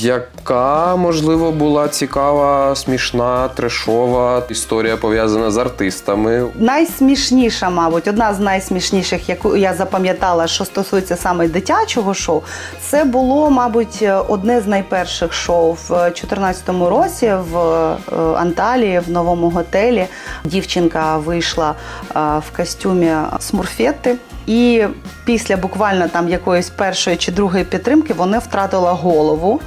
Яка, можливо, була цікава, смішна, трешова історія пов'язана з артистами? Найсмішніша, мабуть, одна з найсмішніших, яку я запам'ятала, що стосується саме дитячого шоу, це було, мабуть, одне з найперших шоу в 2014 році в е, Анталії, в новому готелі. Дівчинка вийшла е, в костюмі смурфети. І після буквально там якоїсь першої чи другої підтримки вона втратила голову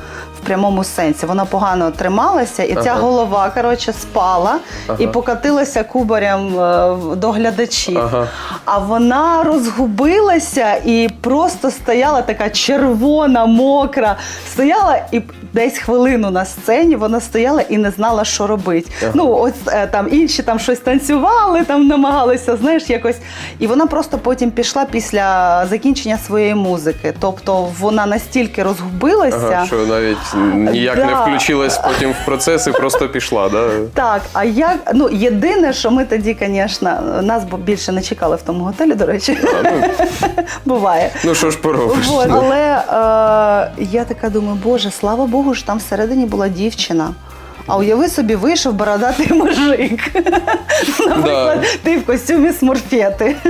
в прямому сенсі. Вона погано трималася, і ця Ага. голова коротше спала і Ага. покотилася кубарем е, в- до глядачів. Ага. А вона розгубилася і просто стояла така червона, мокра. Стояла і десь хвилину на сцені вона стояла і не знала, що робити. Ага. Ну, ось е, там інші там щось танцювали, там намагалися, знаєш, якось. І вона просто потім пішла після закінчення своєї музики. Тобто вона настільки розгубилася. Ага, що навіть ніяк не включилась потім в процес і просто пішла, да? Так, а як ну єдине, що ми тоді, звісно, нас більше не чекали в тому готелі, до речі, А, ну, буває. ну що ж поробиш? Вот, але е, я така думаю, боже, слава Богу, ж там всередині була дівчина. А уяви собі, вийшов бородатий мужик. Наприклад, ти в костюмі смурфети.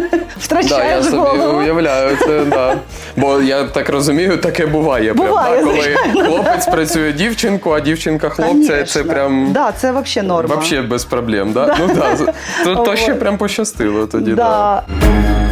Да, я Втрачаєш собі голову. уявляю це, да. Бо я так розумію, таке буває. Буває, прям, да, коли хлопець працює дівчинку, а дівчинка хлопця, це Конечно. прям Да, це взагалі норма. вообще без проблем. Да? Ну, да. То, то ще прям пощастило тоді. Да. Да.